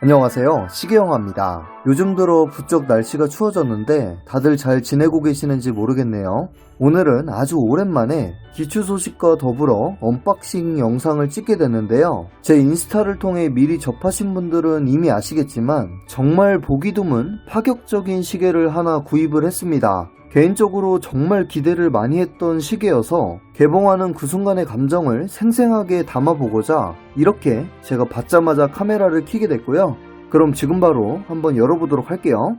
안녕하세요. 시계영화입니다. 요즘 들어 부쩍 날씨가 추워졌는데 다들 잘 지내고 계시는지 모르겠네요. 오늘은 아주 오랜만에 기추 소식과 더불어 언박싱 영상을 찍게 됐는데요. 제 인스타를 통해 미리 접하신 분들은 이미 아시겠지만 정말 보기 드문 파격적인 시계를 하나 구입을 했습니다. 개인적으로 정말 기대를 많이 했던 시계여서 개봉하는 그 순간의 감정을 생생하게 담아보고자 이렇게 제가 받자마자 카메라를 켜게 됐고요. 그럼 지금 바로 한번 열어보도록 할게요.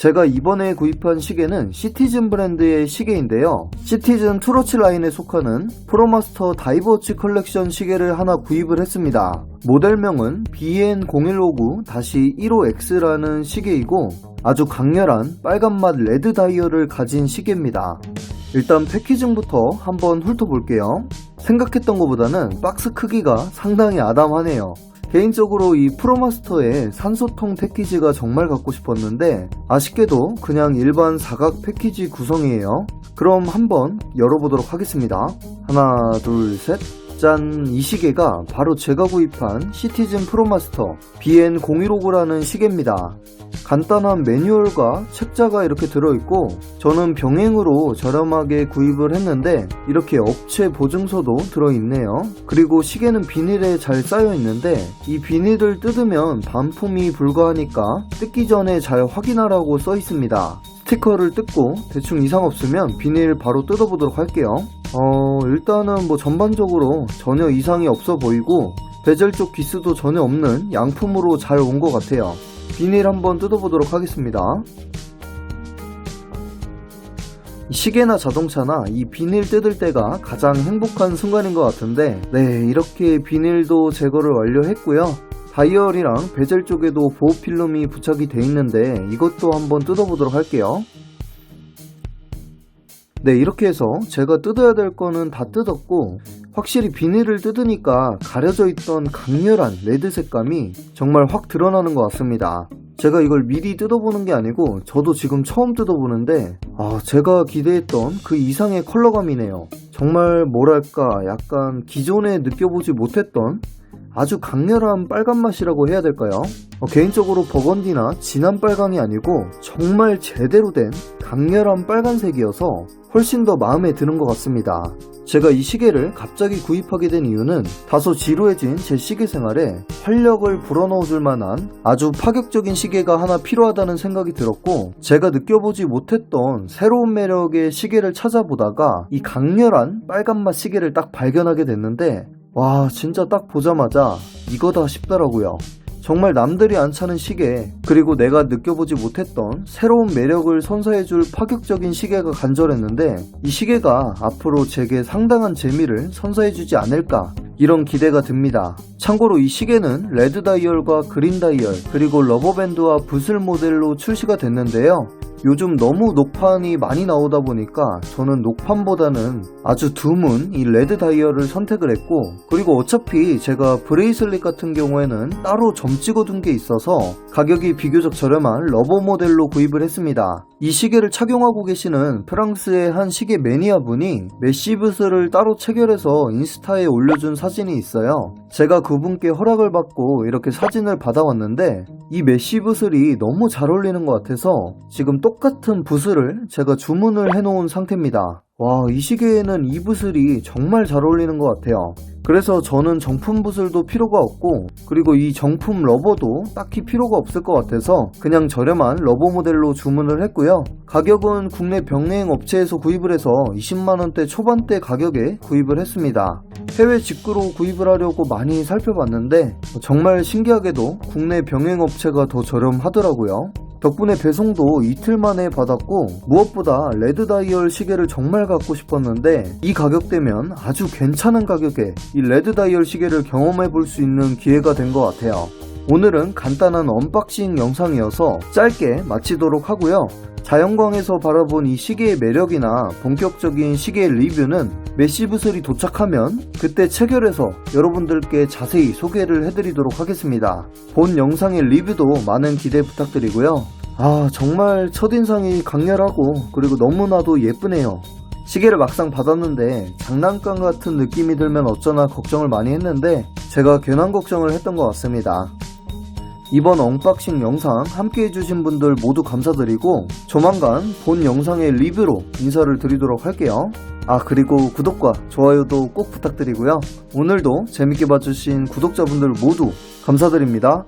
제가 이번에 구입한 시계는 시티즌 브랜드의 시계인데요. 시티즌 투러치 라인에 속하는 프로마스터 다이버워치 컬렉션 시계를 하나 구입을 했습니다. 모델명은 BN0159-15X라는 시계이고 아주 강렬한 빨간맛 레드 다이얼을 가진 시계입니다. 일단 패키징부터 한번 훑어볼게요. 생각했던 것보다는 박스 크기가 상당히 아담하네요. 개인적으로 이 프로마스터의 산소통 패키지가 정말 갖고 싶었는데 아쉽게도 그냥 일반 사각 패키지 구성이에요. 그럼 한번 열어보도록 하겠습니다. 하나, 둘, 셋. 짠! 이 시계가 바로 제가 구입한 시티즌 프로마스터 BN015구라는 시계입니다. 간단한 매뉴얼과 책자가 이렇게 들어있고 저는 병행으로 저렴하게 구입을 했는데 이렇게 업체 보증서도 들어있네요. 그리고 시계는 비닐에 잘 쌓여 있는데 이 비닐을 뜯으면 반품이 불가하니까 뜯기 전에 잘 확인하라고 써 있습니다. 스티커를 뜯고 대충 이상 없으면 비닐 바로 뜯어보도록 할게요. 어, 일단은 뭐 전반적으로 전혀 이상이 없어 보이고 베젤 쪽 기스도 전혀 없는 양품으로 잘 온 것 같아요. 비닐 한번 뜯어보도록 하겠습니다. 시계나 자동차나 이 비닐 뜯을 때가 가장 행복한 순간인 것 같은데 네 이렇게 비닐도 제거를 완료했고요 다이얼이랑 베젤 쪽에도 보호 필름이 부착이 돼 있는데 이것도 한번 뜯어보도록 할게요 네 이렇게 해서 제가 뜯어야 될 거는 다 뜯었고 확실히 비닐을 뜯으니까 가려져 있던 강렬한 레드 색감이 정말 확 드러나는 것 같습니다. 제가 이걸 미리 뜯어보는 게 아니고 저도 지금 처음 뜯어보는데 아 제가 기대했던 그 이상의 컬러감이네요. 정말 뭐랄까 약간 기존에 느껴보지 못했던 아주 강렬한 빨간 맛이라고 해야 될까요? 어, 개인적으로 버건디나 진한 빨강이 아니고 정말 제대로 된 강렬한 빨간색이어서 훨씬 더 마음에 드는 것 같습니다. 제가 이 시계를 갑자기 구입하게 된 이유는 다소 지루해진 제 시계 생활에 활력을 불어넣어 줄 만한 아주 파격적인 시계가 하나 필요하다는 생각이 들었고 제가 느껴보지 못했던 새로운 매력의 시계를 찾아보다가 이 강렬한 빨간맛 시계를 딱 발견하게 됐는데 와 진짜 딱 보자마자 이거다 싶더라고요. 정말 남들이 안 차는 시계 그리고 내가 느껴보지 못했던 새로운 매력을 선사해줄 파격적인 시계가 간절했는데 이 시계가 앞으로 제게 상당한 재미를 선사해주지 않을까 이런 기대가 듭니다. 참고로 이 시계는 레드 다이얼과 그린 다이얼 그리고 러버밴드와 붓을 모델로 출시가 됐는데요. 요즘 너무 녹판이 많이 나오다 보니까 저는 녹판보다는 아주 드문 이 레드 다이얼을 선택을 했고 그리고 어차피 제가 브레이슬릿 같은 경우에는 따로 점 찍어둔 게 있어서 가격이 비교적 저렴한 러버 모델로 구입을 했습니다. 이 시계를 착용하고 계시는 프랑스의 한 시계 매니아 분이 메시브스를 따로 체결해서 인스타에 올려준 사진이 있어요. 제가 그분께 허락을 받고 이렇게 사진을 받아왔는데 이 메시브슬이 너무 잘 어울리는 것 같아서 지금 똑같은 붓을 제가 주문을 해놓은 상태입니다. 와, 이 시계에는 이 붓을이 정말 잘 어울리는 것 같아요. 그래서 저는 정품 붓을도 필요가 없고, 그리고 이 정품 러버도 딱히 필요가 없을 것 같아서 그냥 저렴한 러버 모델로 주문을 했고요. 가격은 국내 병행 업체에서 구입을 해서 20만원대 초반대 가격에 구입을 했습니다. 해외 직구로 구입을 하려고 많이 살펴봤는데, 정말 신기하게도 국내 병행 업체가 더 저렴하더라고요. 덕분에 배송도 이틀 만에 받았고 무엇보다 레드 다이얼 시계를 정말 갖고 싶었는데 이 가격대면 아주 괜찮은 가격에 이 레드 다이얼 시계를 경험해 볼 수 있는 기회가 된 것 같아요. 오늘은 간단한 언박싱 영상이어서 짧게 마치도록 하고요. 자연광에서 바라본 이 시계의 매력이나 본격적인 시계 리뷰는 메시브슬이 도착하면 그때 체결해서 여러분들께 자세히 소개를 해드리도록 하겠습니다. 본 영상의 리뷰도 많은 기대 부탁드리고요. 아 정말 첫인상이 강렬하고 그리고 너무나도 예쁘네요. 시계를 막상 받았는데 장난감 같은 느낌이 들면 어쩌나 걱정을 많이 했는데 제가 괜한 걱정을 했던 것 같습니다. 이번 언박싱 영상 함께 해주신 분들 모두 감사드리고 조만간 본 영상의 리뷰로 인사를 드리도록 할게요. 아 그리고 구독과 좋아요도 꼭 부탁드리고요. 오늘도 재밌게 봐주신 구독자분들 모두 감사드립니다.